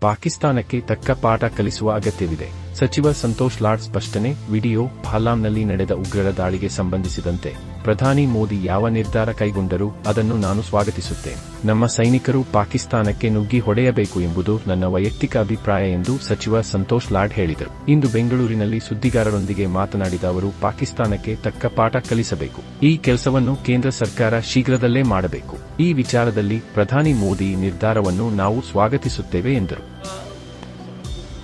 ಪಾಕಿಸ್ತಾನಕ್ಕೆ ತಕ್ಕ ಪಾಠ ಕಲಿಸುವ ಅಗತ್ಯವಿದೆ. ಸಚಿವ ಸಂತೋಷ್ ಲಾಡ್ ಸ್ಪಷ್ಟನೆ, ವಿಡಿಯೋ ಫಾಲಾಂನಲ್ಲಿ ನಡೆದ ಉಗ್ರರ ದಾಳಿಗೆ ಸಂಬಂಧಿಸಿದಂತೆ. ಪ್ರಧಾನಿ ಮೋದಿ ಯಾವ ನಿರ್ಧಾರ ಕೈಗೊಂಡರೂ ಅದನ್ನು ನಾನು ಸ್ವಾಗತಿಸುತ್ತೇನೆ. ನಮ್ಮ ಸೈನಿಕರು ಪಾಕಿಸ್ತಾನಕ್ಕೆ ನುಗ್ಗಿ ಹೊಡೆಯಬೇಕು ಎಂಬುದು ನನ್ನ ವೈಯಕ್ತಿಕ ಅಭಿಪ್ರಾಯ ಎಂದು ಸಚಿವ ಸಂತೋಷ್ ಲಾಡ್ ಹೇಳಿದರು. ಇಂದು ಬೆಂಗಳೂರಿನಲ್ಲಿ ಸುದ್ದಿಗಾರರೊಂದಿಗೆ ಮಾತನಾಡಿದ ಅವರು, ಪಾಕಿಸ್ತಾನಕ್ಕೆ ತಕ್ಕ ಪಾಠ ಕಲಿಸಬೇಕು. ಈ ಕೆಲಸವನ್ನು ಕೇಂದ್ರ ಸರ್ಕಾರ ಶೀಘ್ರದಲ್ಲೇ ಮಾಡಬೇಕು. ಈ ವಿಚಾರದಲ್ಲಿ ಪ್ರಧಾನಿ ಮೋದಿ ನಿರ್ಧಾರವನ್ನು ನಾವು ಸ್ವಾಗತಿಸುತ್ತೇವೆ ಎಂದರು.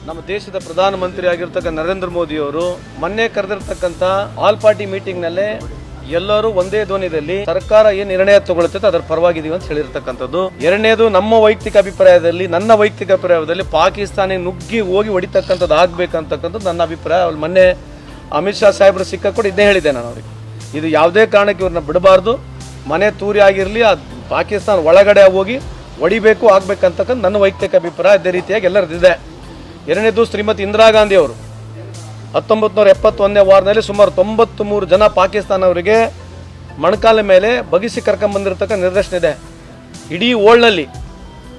ನಮ್ಮ ದೇಶದ ಪ್ರಧಾನಮಂತ್ರಿ ಆಗಿರ್ತಕ್ಕಂಥ ನರೇಂದ್ರ ಮೋದಿ ಅವರು ಮೊನ್ನೆ ಕರೆದಿರ್ತಕ್ಕಂಥ ಆಲ್ ಪಾರ್ಟಿ ಮೀಟಿಂಗ್ ನಲ್ಲೇ ಎಲ್ಲರೂ ಒಂದೇ ಧ್ವನಿಯಲ್ಲಿ ಸರ್ಕಾರ ಏನ್ ನಿರ್ಣಯ ತಗೊಳುತ್ತೆ ಅದರ ಪರವಾಗಿದೀವಿ ಅಂತ ಹೇಳಿರ್ತಕ್ಕಂಥದ್ದು. ಎರಡನೇದು ನಮ್ಮ ವೈಯಕ್ತಿಕ ಅಭಿಪ್ರಾಯದಲ್ಲಿ, ನನ್ನ ವೈಯಕ್ತಿಕ ಅಭಿಪ್ರಾಯದಲ್ಲಿ ಪಾಕಿಸ್ತಾನ ನುಗ್ಗಿ ಹೋಗಿ ಹೊಡಿತಕ್ಕಂಥದ್ದು ಆಗ್ಬೇಕಂತಕ್ಕಂಥದ್ದು ನನ್ನ ಅಭಿಪ್ರಾಯ. ಅವ್ರು ಮೊನ್ನೆ ಅಮಿತ್ ಶಾ ಸಾಹೇಬರು ಸಿಕ್ಕ ಕೂಡ ಇದನ್ನೇ ಹೇಳಿದೆ ನಾನು ಅವ್ರಿಗೆ. ಇದು ಯಾವುದೇ ಕಾರಣಕ್ಕೆ ಇವ್ರನ್ನ ಬಿಡಬಾರ್ದು. ಮನೆ ತೂರಿ ಆಗಿರಲಿ, ಆ ಪಾಕಿಸ್ತಾನ ಒಳಗಡೆ ಹೋಗಿ ಹೊಡಿಬೇಕು ಆಗ್ಬೇಕಂತಕ್ಕಂಥ ನನ್ನ ವೈಯಕ್ತಿಕ ಅಭಿಪ್ರಾಯ. ಅದೇ ರೀತಿಯಾಗಿ ಎಲ್ಲರದಿದೆ ಎರಡನೇದು ಶ್ರೀಮತಿ ಇಂದಿರಾ ಗಾಂಧಿ ಅವರು. ಹತ್ತೊಂಬತ್ತು ನೂರ ಎಪ್ಪತ್ತೊಂದನೇ ವಾರ್ನಲ್ಲಿ ಸುಮಾರು ತೊಂಬತ್ತು ಮೂರು ಜನ ಪಾಕಿಸ್ತಾನವರಿಗೆ ಮಣಕಾಲ ಮೇಲೆ ಬಗಿಸಿ ಕರ್ಕೊಂಬಂದಿರತಕ್ಕ ನಿರ್ದೇಶನ ಇದೆ. ಇಡೀ ವರ್ಲ್ಡ್ನಲ್ಲಿ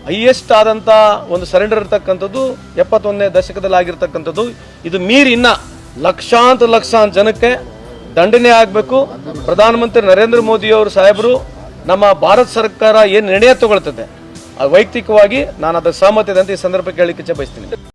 ಹೈಯೆಸ್ಟ್ ಆದಂಥ ಒಂದು ಸರೆಂಡರ್ ಇರ್ತಕ್ಕಂಥದ್ದು ಎಪ್ಪತ್ತೊಂದನೇ ದಶಕದಲ್ಲಿ ಆಗಿರ್ತಕ್ಕಂಥದ್ದು. ಇದು ಮೀರಿ ಇನ್ನ ಲಕ್ಷಾಂತರ ಲಕ್ಷಾಂತರ ಜನಕ್ಕೆ ದಂಡನೆ ಆಗಬೇಕು. ಪ್ರಧಾನಮಂತ್ರಿ ನರೇಂದ್ರ ಮೋದಿಯವರು ಸಾಹೇಬರು, ನಮ್ಮ ಭಾರತ ಸರ್ಕಾರ ಏನು ನಿರ್ಣಯ ತಗೊಳ್ತದೆ? ವೈಯಕ್ತಿಕವಾಗಿ ನಾನು ಅದಕ್ಕೆ ಸಹಮತಿದೆ ಅಂತ ಈ ಸಂದರ್ಭಕ್ಕೆ ಹೇಳಿಕೆ ಬಯಸ್ತೀನಿ.